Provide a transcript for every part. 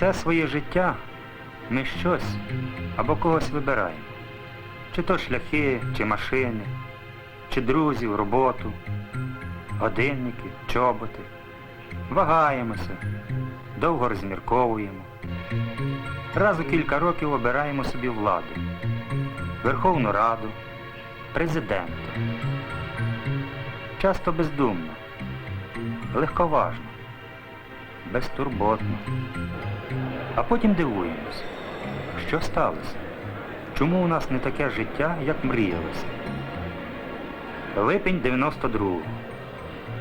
Все своє життя ми щось або когось вибираємо. Чи то шляхи, чи машини, чи друзів, роботу, годинники, чоботи. Вагаємося, довго розмірковуємо. Раз у кілька років обираємо собі владу, Верховну Раду, президента. Часто бездумно, легковажно, безтурботно. А потім дивуємося, що сталося? Чому у нас не таке життя, як мріялося? Липень 92-го.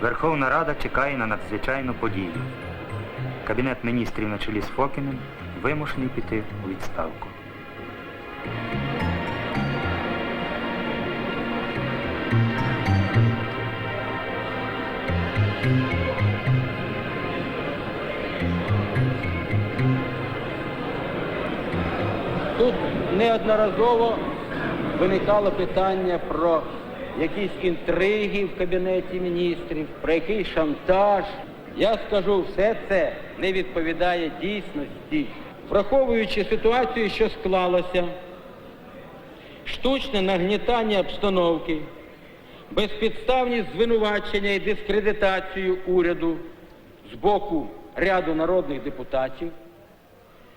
Верховна Рада чекає на надзвичайну подію. Кабінет міністрів на чолі з Фокіним вимушений піти у відставку. Тут неодноразово виникало питання про якісь інтриги в Кабінеті міністрів, про якийсь шантаж. Я скажу, все це не відповідає дійсності. Враховуючи ситуацію, що склалася, штучне нагнітання обстановки, безпідставні звинувачення і дискредитацію уряду з боку ряду народних депутатів,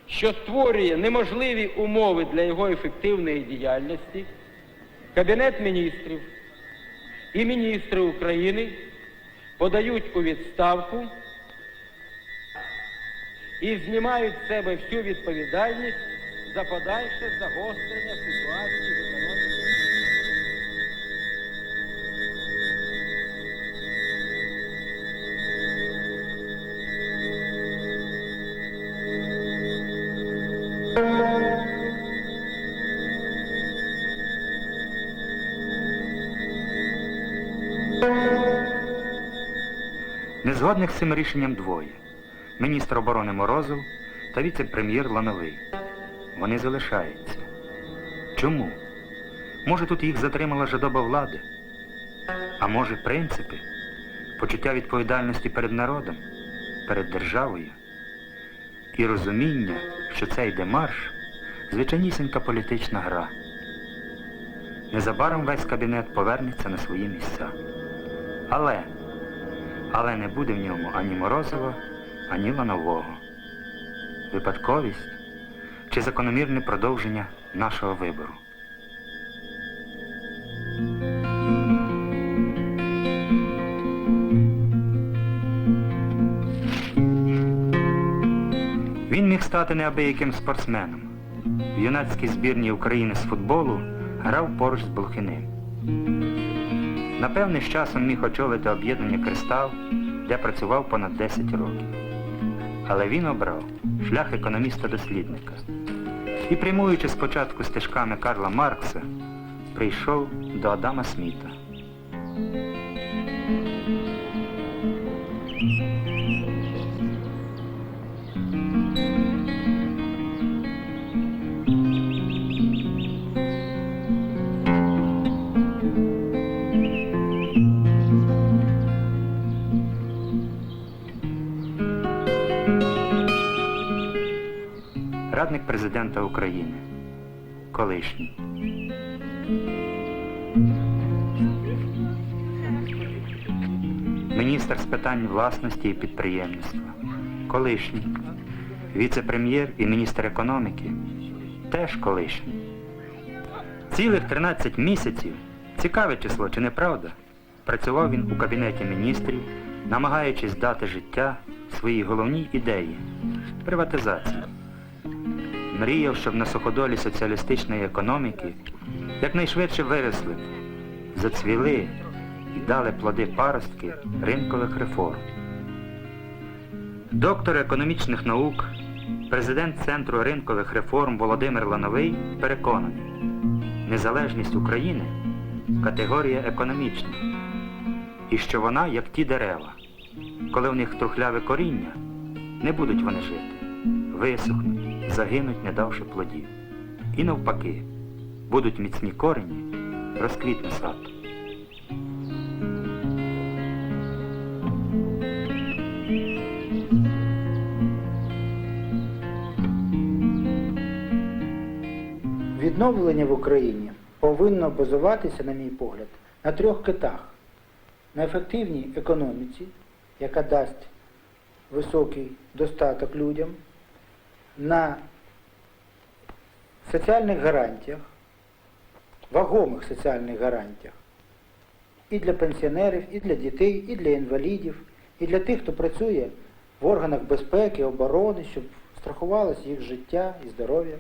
що створює неможливі умови для його ефективної діяльності, Кабінет міністрів і міністри України подають у відставку і знімають з себе всю відповідальність за подальше загострення ситуації Незгодних з цим рішенням двоє. Міністр оборони Морозов та віце-прем'єр Лановий. Вони залишаються. Чому? Може тут їх затримала жадоба влади? А може принципи? Почуття відповідальності перед народом, перед державою? І розуміння, що цей демарш звичайнісінька політична гра. Незабаром весь кабінет повернеться на свої місця. Але але не буде в ньому ані Морозова, ані Ланового. Випадковість чи закономірне продовження нашого вибору. Він міг стати неабияким спортсменом. В юнацькій збірній України з футболу грав поруч з Блохиним. Напевне, з часом міг очолити об'єднання Кристал, де працював понад 10 років. Але він обрав шлях економіста-дослідника. І прямуючи спочатку стежками Карла Маркса, прийшов до Адама Сміта. Радник президента України. Колишній. Міністр з питань власності і підприємництва. Колишній. Віце-прем'єр і міністр економіки. Теж колишній. Цілих 13 місяців, цікаве число, чи не правда, працював він у Кабінеті міністрів, намагаючись дати життя своїй головній ідеї приватизації. Мріяв, щоб на суходолі соціалістичної економіки якнайшвидше виросли, зацвіли і дали плоди паростки ринкових реформ. Доктор економічних наук, президент Центру ринкових реформ Володимир Лановий переконаний, незалежність України категорія економічна, і що вона як ті дерева. Коли в них трухляве коріння, не будуть вони жити, висохнуть, загинуть, не давши плодів. І навпаки, будуть міцні корені, розквітне сад. Відновлення в Україні повинно базуватися, на мій погляд, на трьох китах. На ефективній економіці, яка дасть високий достаток людям, на соціальних гарантіях, вагомих соціальних гарантіях і для пенсіонерів, і для дітей, і для інвалідів, і для тих, хто працює в органах безпеки, оборони, щоб страхувалось їх життя і здоров'я.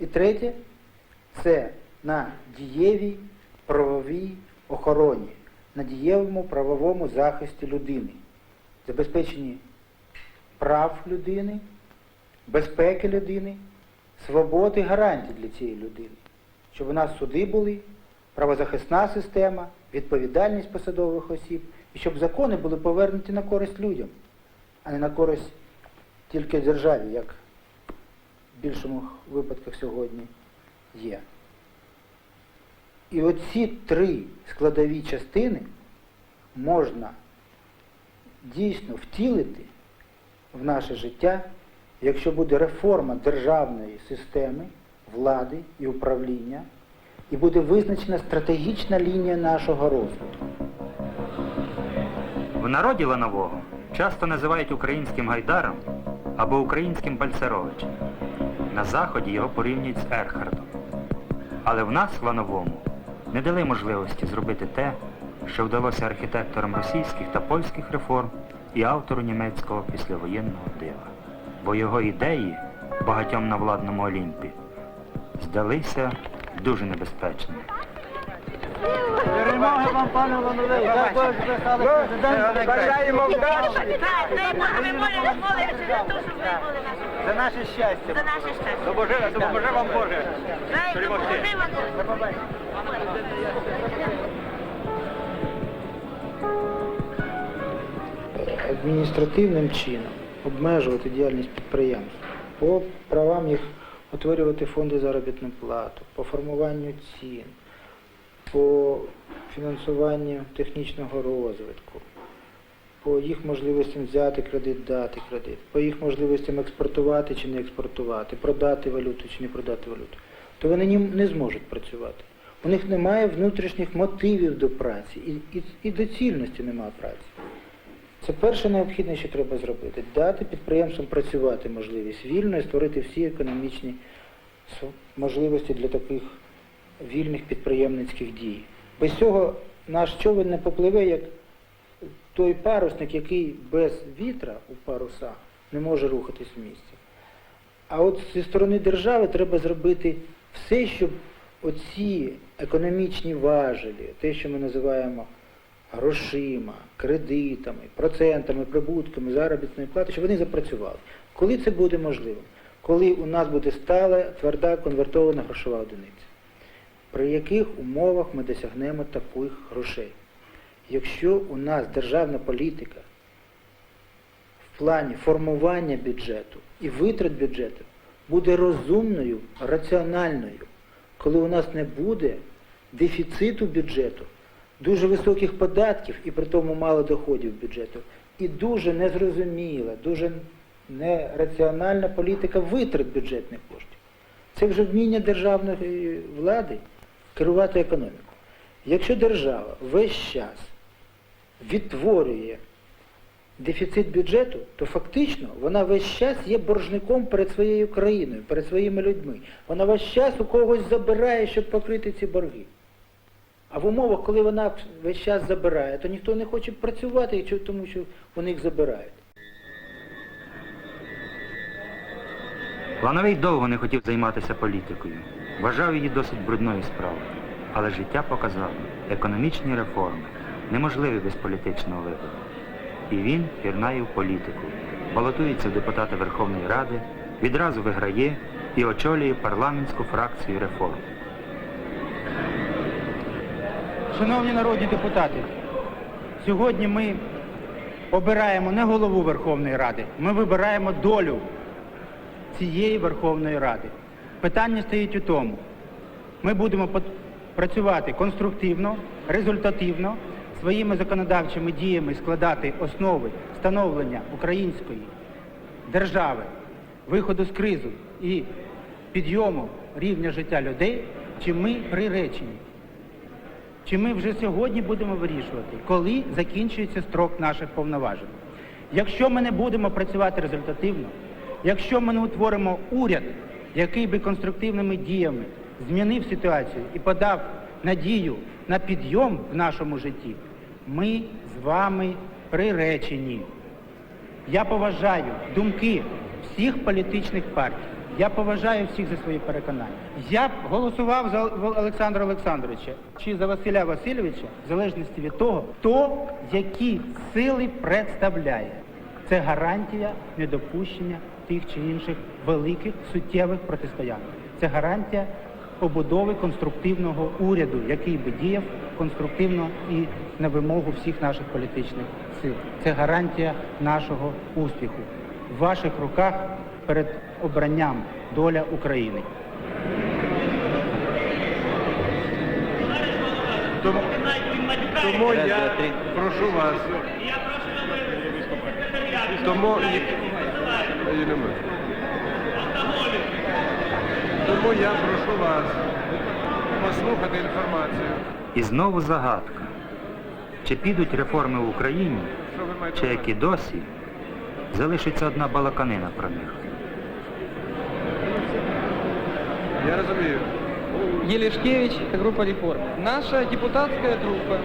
І третє це на дієвій правовій охороні, на дієвому правовому захисті людини, забезпеченні прав людини, безпеки людини, свободи гарантій для цієї людини, щоб у нас суди були, правозахисна система, відповідальність посадових осіб, і щоб закони були повернуті на користь людям, а не на користь тільки державі, як в більшому випадках сьогодні є. І оці три складові частини можна дійсно втілити в наше життя, якщо буде реформа державної системи, влади і управління, і буде визначена стратегічна лінія нашого розвитку. В народі Ланового часто називають українським гайдаром або українським Бальцеровичем. На Заході його порівнюють з Ерхардом. Але в нас, Лановому, не дали можливості зробити те, що вдалося архітекторам російських та польських реформ і автору німецького післявоєнного дива. Бо його ідеї багатьом на владному Олімпі здалися дуже небезпечними. Перемоги вам, пане Лановий! Президентом. Бажаємо вдачі! За наше щастя! За наше щастя. Допоможе, допоможе вам Боже! Перемогти. вам Боже. адміністративним чином обмежувати діяльність підприємств по правам їх утворювати фонди заробітну плату, по формуванню цін, по фінансуванню технічного розвитку, по їх можливостям взяти кредит, дати кредит, по їх можливостям експортувати чи не експортувати, продати валюту чи не продати валюту, то вони не зможуть працювати. У них немає внутрішніх мотивів до праці і, і, і доцільності немає праці. Це перше необхідне, що треба зробити. Дати підприємствам працювати можливість вільно і створити всі економічні можливості для таких вільних підприємницьких дій. Без цього наш човен не попливе, як той парусник, який без вітра у парусах не може рухатись в місці. А от зі сторони держави треба зробити все, щоб оці економічні важелі, те, що ми називаємо грошима, кредитами, процентами, прибутками, заробітної плати, щоб вони запрацювали. Коли це буде можливим? Коли у нас буде стала тверда конвертована грошова одиниця. При яких умовах ми досягнемо таких грошей? Якщо у нас державна політика в плані формування бюджету і витрат бюджету буде розумною, раціональною, коли у нас не буде дефіциту бюджету, дуже високих податків і при тому мало доходів бюджету, і дуже незрозуміла, дуже нераціональна політика витрат бюджетних коштів. Це вже вміння державної влади керувати економікою. Якщо держава весь час відтворює дефіцит бюджету, то фактично вона весь час є боржником перед своєю країною, перед своїми людьми. Вона весь час у когось забирає, щоб покрити ці борги. А в умовах, коли вона весь час забирає, то ніхто не хоче працювати, тому що у них забирають. Лановий довго не хотів займатися політикою. Вважав її досить брудною справою. Але життя показало, економічні реформи неможливі без політичного вибору. І він пірнає в політику, балотується в депутати Верховної Ради, відразу виграє і очолює парламентську фракцію реформ. Шановні народні депутати, сьогодні ми обираємо не голову Верховної Ради, ми вибираємо долю цієї Верховної Ради. Питання стоїть у тому, ми будемо працювати конструктивно, результативно, своїми законодавчими діями складати основи становлення української держави, виходу з кризи і підйому рівня життя людей, чи ми приречені. Чи ми вже сьогодні будемо вирішувати, коли закінчується строк наших повноважень? Якщо ми не будемо працювати результативно, якщо ми не утворимо уряд, який би конструктивними діями змінив ситуацію і подав надію на підйом в нашому житті, ми з вами приречені. Я поважаю думки всіх політичних партій. Я поважаю всіх за свої переконання. Я голосував за Олександра Олександровича чи за Василя Васильовича в залежності від того, хто які сили представляє. Це гарантія недопущення тих чи інших великих суттєвих протистоянь. Це гарантія побудови конструктивного уряду, який би діяв конструктивно і на вимогу всіх наших політичних сил. Це гарантія нашого успіху. В ваших руках перед обранням доля України. Тому, тому я прошу вас. Тому, тому я прошу вас послухати інформацію. І знову загадка. Чи підуть реформи в Україні, чи як і досі, залишиться одна балаканина про них. Я розумію. Елешкевич, это группа реформ. Наша депутатская группа,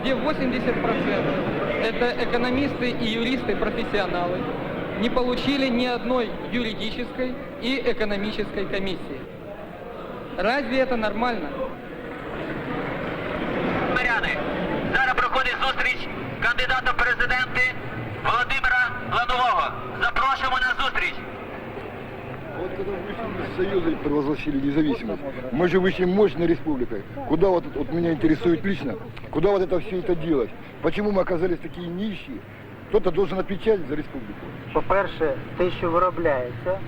где 80% это экономисты и юристы, профессионалы, не получили ни одной юридической и экономической комиссии. Разве это нормально? Маряни, зараз проходить зустріч кандидата в президенти Володимира Ланового. Запрошуємо на зустріч. Вот когда вышли из Союза и провозгласили независимость, мы же вышли мощной республикой. Куда вот, это- вот меня интересует лично, куда вот это все это делать? Почему мы оказались такие нищие? Кто-то должен отвечать за республику. По-перше, те, що виробляється,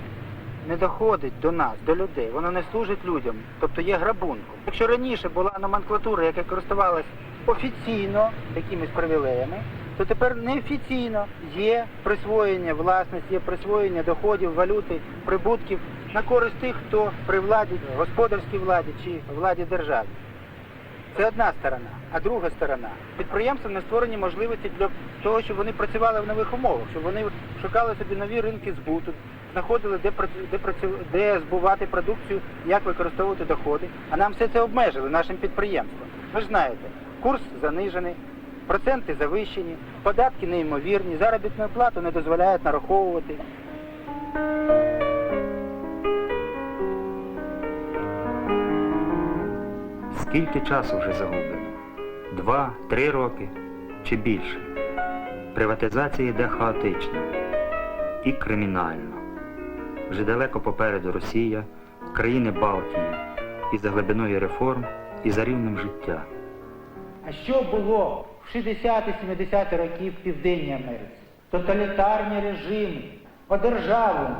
не доходить до нас, до людей. Воно не служить людям, тобто є грабунком. Якщо раніше була номенклатура, яка користувалась офіційно якимись привілеями, то тепер неофіційно є присвоєння власності, є присвоєння доходів, валюти, прибутків на користь тих, хто при владі, господарській владі чи владі держави. Це одна сторона. А друга сторона підприємствам не створені можливості для того, щоб вони працювали в нових умовах, щоб вони шукали собі нові ринки збуту, знаходили, де де де збувати продукцію, як використовувати доходи. А нам все це обмежили нашим підприємствам. Ви ж знаєте, курс занижений, проценти завищені, податки неймовірні, заробітну плату не дозволяють нараховувати. Скільки часу вже загублено? Два, три роки чи більше? Приватизація йде хаотично і кримінально. Вже далеко попереду Росія, країни Балтії і за глибиною реформ, і за рівнем життя. А що було в 60-70 роки в Південній Америці? Тоталітарні режими, одержавлення,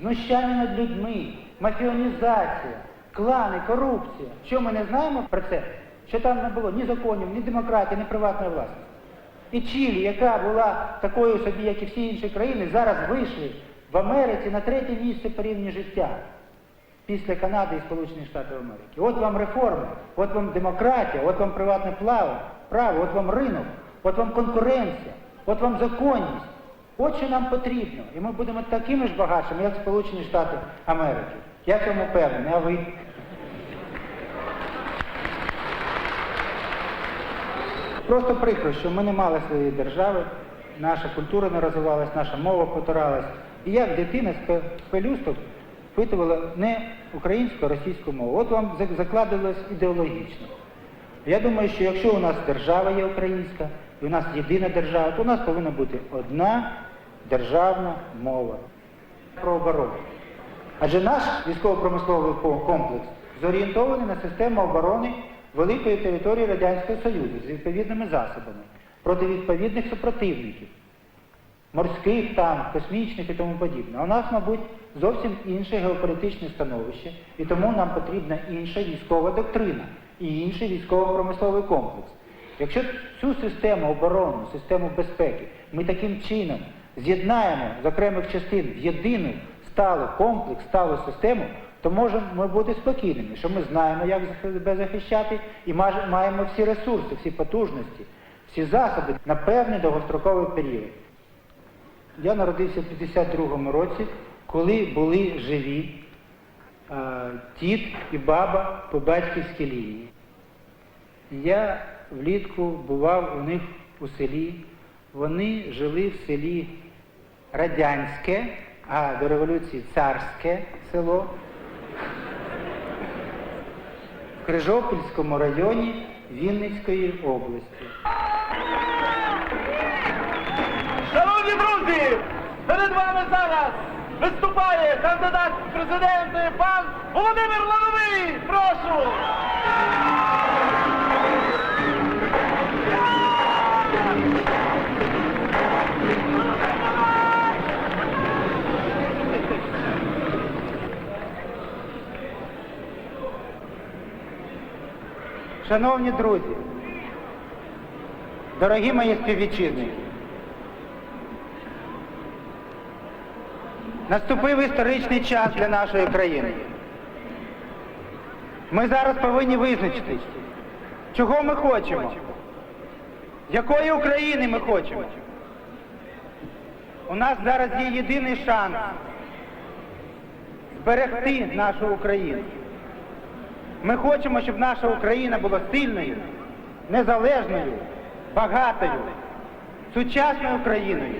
знущання над людьми, мафіонізація, клани, корупція. Що ми не знаємо про це? Що там не було ні законів, ні демократії, ні приватної власності. І Чилі, яка була такою собі, як і всі інші країни, зараз вийшли в Америці на третє місце по рівні життя після Канади і Сполучених Штатів Америки. От вам реформи, от вам демократія, от вам приватне право, право, от вам ринок, от вам конкуренція, от вам законність. От що нам потрібно. І ми будемо такими ж багатшими, як Сполучені Штати Америки. Я цьому певний, а ви? Просто прикро, що ми не мали своєї держави, наша культура не розвивалась, наша мова потиралась. І як дитина з пелюсток впитувала не українську, а російську мову. От вам закладилось ідеологічно. Я думаю, що якщо у нас держава є українська, і у нас єдина держава, то у нас повинна бути одна державна мова про оборону. Адже наш військово-промисловий комплекс зорієнтований на систему оборони великої території Радянського Союзу з відповідними засобами проти відповідних супротивників, морських там, космічних і тому подібне. У нас, мабуть, зовсім інше геополітичне становище, і тому нам потрібна інша військова доктрина і інший військово-промисловий комплекс. Якщо цю систему оборони, систему безпеки ми таким чином з'єднаємо з окремих частин в єдину сталий комплекс, сталу систему, то можемо ми бути спокійними, що ми знаємо, як себе захищати, і маємо всі ресурси, всі потужності, всі засоби на певний довгостроковий період. Я народився в 52-му році, коли були живі е, дід і баба по батьківській лінії. Я влітку бував у них у селі. Вони жили в селі Радянське, а до революції царське село. В Крижопільському районі Вінницької області. Шановні друзі, перед вами зараз виступає кандидат в президенти пан Володимир Лановий. Прошу! Шановні друзі, дорогі мої співвітчизники, наступив історичний час для нашої країни. Ми зараз повинні визначитись, чого ми хочемо, якої України ми хочемо. У нас зараз є єдиний шанс зберегти нашу Україну. Ми хочемо, щоб наша Україна була сильною, незалежною, багатою, сучасною Україною.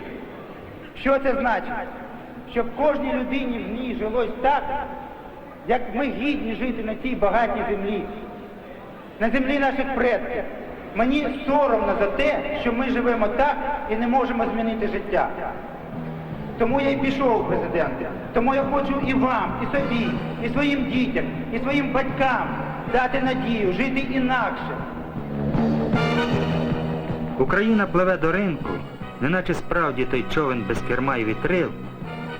Що це значить? Щоб кожній людині в ній жилось так, як ми гідні жити на цій багатій землі, на землі наших предків. Мені соромно за те, що ми живемо так і не можемо змінити життя. Тому я і пішов в президенти. Тому я хочу і вам, і собі, і своїм дітям, і своїм батькам дати надію жити інакше. Україна пливе до ринку, неначе справді той човен без керма і вітрил,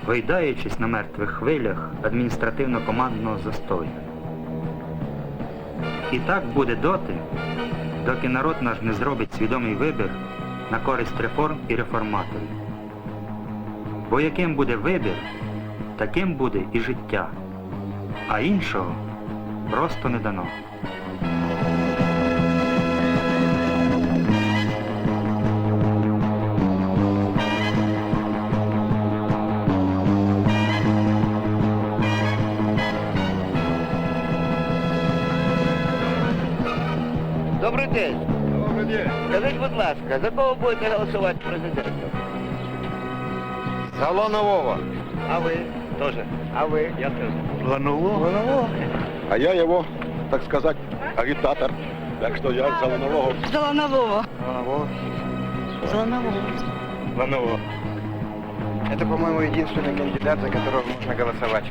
гойдаючись на мертвих хвилях адміністративно-командного застою. І так буде доти, доки народ наш не зробить свідомий вибір на користь реформ і реформаторів. Бо яким буде вибір, таким буде і життя, а іншого просто не дано. Добрий день. Добрый день. Скажіть, будь ласка, за кого будете голосувати президентом? За Ланового. А ви? Теж. А ви? Я теж. Ланового? Ланового. А я его, так сказать, агитатор. Так что я за Ланового. Золонового. Ланового. Золонового. Ланового. Это, по-моему, единственный кандидат, за которого можно голосовать.